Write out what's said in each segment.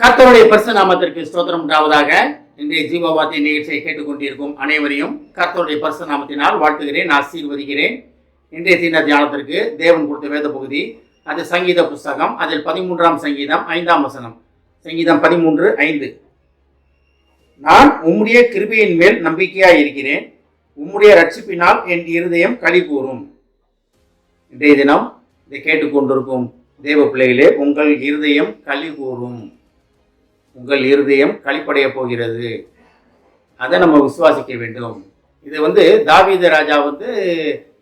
கர்த்தருடைய பரிசு நாமத்திற்கு ஸ்தோத்திரம் உண்டாவதாக. இன்றைய ஜீவவார்த்தை நிகழ்ச்சியை கேட்டுக்கொண்டிருக்கும் அனைவரையும் கர்த்தருடைய பரிசு நாமத்தினால் வாழ்த்துகிறேன் ஆசீர்வதிக்கிறேன். இன்றைய தீன தியானத்திற்கு தேவன் கொடுத்த வேத பகுதி அது சங்கீத புஸ்தகம் அதில் பதிமூன்றாம் சங்கீதம் ஐந்தாம் வசனம். சங்கீதம் பதிமூன்று ஐந்து. நான் உம்முடைய கிருபையின் மேல் நம்பிக்கையாக இருக்கிறேன் உம்முடைய ரட்சிப்பினால் என் இருதயம் களி கூறும். இன்றைய தினம் இதை கேட்டுக்கொண்டிருக்கும் தேவ பிள்ளைகளே உங்கள் இருதயம் களி கூறும். உங்கள் இருதயம் கழிப்படைய போகிறது. அதை நம்ம விசுவாசிக்க வேண்டும். இது வந்து தாவீத ராஜா வந்து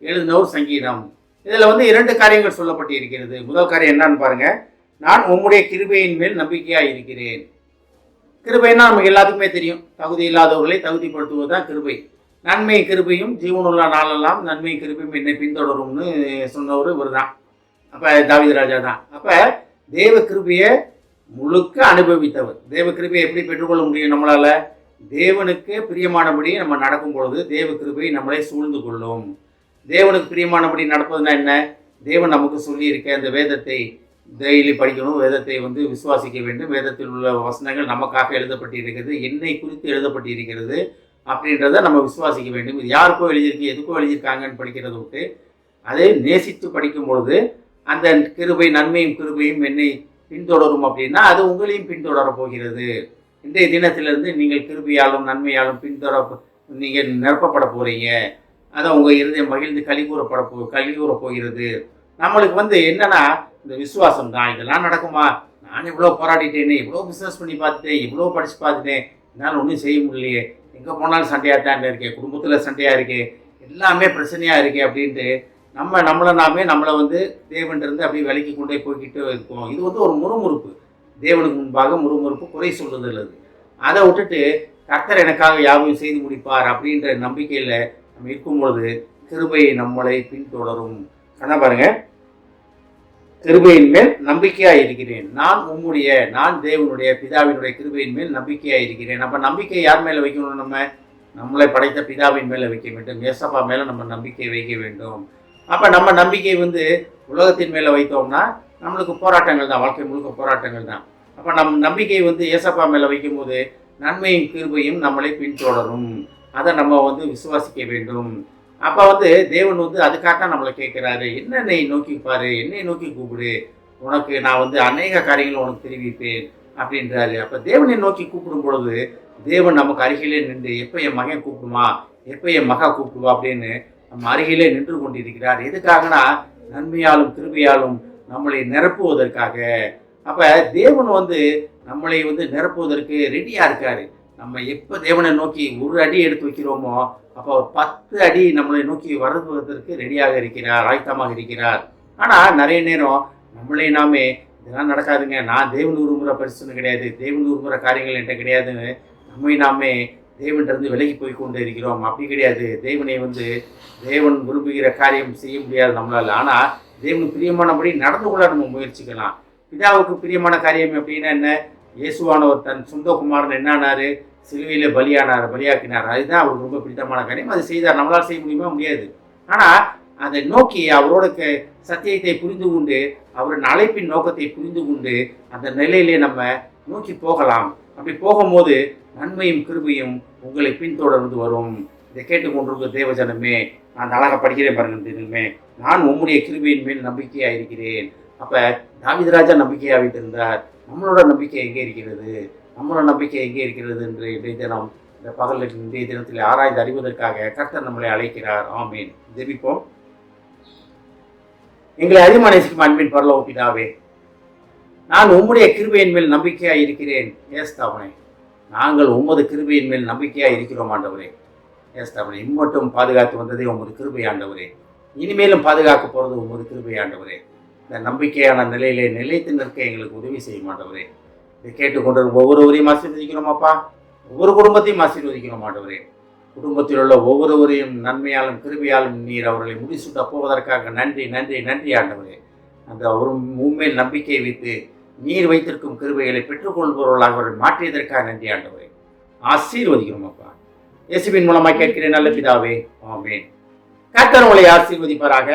எழுதின ஒரு சங்கீதம். இதில் வந்து இரண்டு காரியங்கள் சொல்லப்பட்டு இருக்கிறது முதல் காரியம் என்னன்னு பாருங்க. நான் உம்முடைய கிருபையின் மேல் நம்பிக்கையாக இருக்கிறேன். கிருபைன்னா நமக்கு எல்லாத்துக்குமே தெரியும். தகுதி இல்லாதவர்களை தகுதிப்படுத்துவது தான் கிருபை. நன்மை கிருபையும் ஜீவனுள்ள நாளெல்லாம் நன்மை கிருபையும் என்னை பின்தொடரும்னு சொன்னவர் இவர் தான் அப்போ தாவீது ராஜா தான். அப்போ தேவ கிருபையை முழுக்க அனுபவித்தவர். தேவ கிருபையை எப்படி பெற்றுக்கொள்ள முடியும் நம்மளால்? தேவனுக்கு பிரியமானபடி நம்ம நடக்கும் பொழுது தேவ கிருபை நம்மளை சூழ்ந்து கொள்ளும். தேவனுக்கு பிரியமானபடி நடப்பதுன்னா என்ன? தேவன் நமக்கு சொல்லியிருக்க இந்த வேதத்தை டெய்லி படிக்கணும். வேதத்தை வந்து விசுவாசிக்க வேண்டும். வேதத்தில் உள்ள வசனங்கள் நமக்காக எழுதப்பட்டிருக்கிறது. என்னை குறித்து எழுதப்பட்டிருக்கிறது அப்படின்றத நம்ம விசுவாசிக்க வேண்டும். இது யாருக்கோ எழுதியிருக்கு எதுக்கோ எழுதியிருக்காங்கன்னு படிக்கிறத விட்டு அதை நேசித்து படிக்கும் பொழுது அந்த கிருபை நன்மையும் கிருபையும் என்னை பின்தொடரும் அப்படின்னா அது உங்களையும் பின்தொடர போகிறது. இன்றைய தினத்திலிருந்து நீங்கள் கிருபியாலும் நன்மையாலும் பின்தொடர நீங்கள் நிரப்பப்பட போகிறீங்க அதை உங்கள் இருதயம் மகிழ்ந்து கலிகூறப்பட போ கலிகூற போகிறது. நம்மளுக்கு வந்து என்னன்னா இந்த விசுவாசம் தான். இதெல்லாம் நடக்குமா? நான் இவ்வளோ போராடிட்டேனே இவ்வளோ பிஸ்னஸ் பண்ணி பார்த்துட்டேன் இவ்வளோ படித்து பார்த்துட்டேன். என்னால் ஒன்றும் செய்ய முடியலையே. எங்கே போனாலும் சண்டையாக தான் இருக்கேன் குடும்பத்தில் சண்டையாக இருக்கே எல்லாமே பிரச்சனையாக இருக்கே அப்படின்ட்டு நம்ம நம்மளை நாமே நம்மளை வந்து தேவன்றிருந்து அப்படியே விலக்கி கொண்டே போய்கிட்டு இருக்கோம். இது வந்து ஒரு முறுமுறுப்பு. தேவனுக்கு முன்பாக முறுமுறுப்பு குறை சொல்லுதல் அது அதை விட்டுட்டு கர்த்தர் எனக்காக யாவையும் செய்து முடிப்பார் அப்படின்ற நம்பிக்கையில் நம்ம இருக்கும் பொழுது கிருபை நம்மளை பின்தொடரும். கண்ணா பாருங்க. கிருபையின் மேல் நம்பிக்கையாக இருக்கிறேன். நான் உம்முடைய நான் தேவனுடைய பிதாவினுடைய கிருபையின் மேல் நம்பிக்கையாக இருக்கிறேன். அப்போ நம்பிக்கை யார் மேலே வைக்கணும் நம்ம? நம்மளை படைத்த பிதாவின் மேலே வைக்க வேண்டும். ஏசப்பா மேலே நம்ம நம்பிக்கை வைக்க வேண்டும். அப்போ நம்ம நம்பிக்கை வந்து உலகத்தின் மேலே வைத்தோம்னா நம்மளுக்கு போராட்டங்கள் தான் வாழ்க்கை முழுக்க போராட்டங்கள் தான். அப்போ நம் நம்பிக்கை வந்து ஏசப்பா மேலே வைக்கும்போது நன்மையும் கிருபையும் நம்மளை பின்தொடரும். அதை நம்ம வந்து விசுவாசிக்க வேண்டும். அப்போ வந்து தேவன் வந்து அதுக்காகத்தான் நம்மளை கேட்குறாரு. என்னை நோக்கி பாரு என்னை நோக்கி கூப்பிடு. உனக்கு நான் வந்து அநேக காரியங்களை உனக்கு தெரிவிப்பேன் அப்படின்றாரு. அப்போ தேவனை நோக்கி கூப்பிடும் பொழுது தேவன் நமக்கு அருகிலே நின்று எப்போ என் மகன் கூப்பிடுமா? எப்போ என் மகா கூப்பிடுவா? அப்படின்னு நம்ம அருகிலே நின்று கொண்டிருக்கிறார். எதுக்காகனா நன்மையாலும் கிருபையாலும் நம்மளை நிரப்புவதற்காக. அப்போ தேவன் வந்து நம்மளை வந்து நிரப்புவதற்கு ரெடியாக இருக்கார். நம்ம எப்போ தேவனை நோக்கி ஒரு அடி எடுத்து வைக்கிறோமோ அப்போ ஒரு பத்து அடி நம்மளை நோக்கி வருவதற்கு ரெடியாக இருக்கிறார் ஆயத்தமாக இருக்கிறார். ஆனால் நிறைய நேரம் நம்மளே நாமே இதெல்லாம் நடக்காதுங்க. நான் தேவன் உருமுறை பரிசுன்னு கிடையாது தேவன் உருமுறை காரியங்கள் என்கிட்ட கிடையாதுன்னு நம்மை நாமே தேவன்கிட்ட விலகி போய் கொண்டு இருக்கிறோம். அப்படி கிடையாது. தேவனை வந்து தேவன் விரும்புகிற காரியம் செய்ய முடியாது நம்மளால். ஆனால் தேவனுக்கு பிரியமானபடி நடந்து கொள்ள நம்ம முயற்சிக்கலாம். பிதாவுக்கு பிரியமான காரியம் அப்படின்னா என்ன? இயேசுவானவர் தன் சொந்த குமாரன் என்னானாரு? சிலுவையில பலியானார் பலியாக்கினார். அதுதான் அவருக்கு ரொம்ப பிடித்தமான காரியம். அது செய்தார். நம்மளால் செய்ய முடியுமா? முடியாது. ஆனால் அதை நோக்கி அவரோட க- சத்தியத்தை புரிந்து கொண்டு அவரின் அழைப்பின் நோக்கத்தை புரிந்து கொண்டு அந்த நிலையிலே நம்ம நோக்கி போகலாம். அப்படி போகும்போது நன்மையும் கிருபையும் உங்களை பின்தொடர்ந்து வரும். இதை கேட்டுக்கொண்டிருக்க தேவஜனமே நான் அழகாக படிக்கிறேன் பாருங்க நான் உம்முடைய கிருபையின் மேல் நம்பிக்கையாக இருக்கிறேன். அப்போ தாவிதராஜா நம்பிக்கையாக வைத்திருந்தார். நம்மளோட நம்பிக்கை எங்கே இருக்கிறது? நம்மளோட நம்பிக்கை எங்கே இருக்கிறது என்று இன்றைய தினம் இந்த பகல் இன்றைய தினத்தில் ஆராய்ந்து அறிவதற்காக கர்த்தர் நம்மளை அழைக்கிறார். ஆமீன். ஜெபிப்போம். எங்களை அதிகமானேசிக்கும் அன்பின் பரலோ பிதாவே நான் உம்முடைய கிருபையின் மேல் நம்பிக்கையாக இருக்கிறேன். ஏஸ்தாவனே நாங்கள் உமது கிருபையின் மேல் நம்பிக்கையாக இருக்கிறோம் ஆண்டவரே. ஏஸ்தாவனே இம்மட்டும் பாதுகாத்து வந்ததே உமது கிருபை ஆண்டவரே. இனிமேலும் பாதுகாக்க போகிறது உமது கிருபை ஆண்டவரே. இந்த நம்பிக்கையான நிலையிலே நிலைத்து நிற்க எங்களுக்கு உதவி செய்ய மாட்டவரே இதை கேட்டுக்கொண்டு ஒவ்வொருவரையும் ஆசீர்வதிக்கிறோம் அப்பா. ஒவ்வொரு குடும்பத்தையும் ஆசீர்வதிக்கிறோம் ஆண்டவரே. குடும்பத்தில் உள்ள ஒவ்வொருவரையும் நன்மையாலும் கிருபையாலும் நீர் அவர்களை முடிசூட்ட போவதற்காக நன்றி நன்றி நன்றி ஆண்டவரே. அந்த ஒரு உண்மையில் நம்பிக்கை வைத்து நீர் வைத்திருக்கும் கிருபைகளை பெற்றுக்கொள்பவர்களாக அவர்கள் மாற்றியதற்காக நன்றி ஆண்டவரே. ஆசீர்வதிக்கிறோம் அப்பா இயேசுவின் மூலமாக கேட்கிறேன் நல்ல பிதாவே ஆமேன். கத்தர் உங்களை ஆசீர்வதிப்பாராக.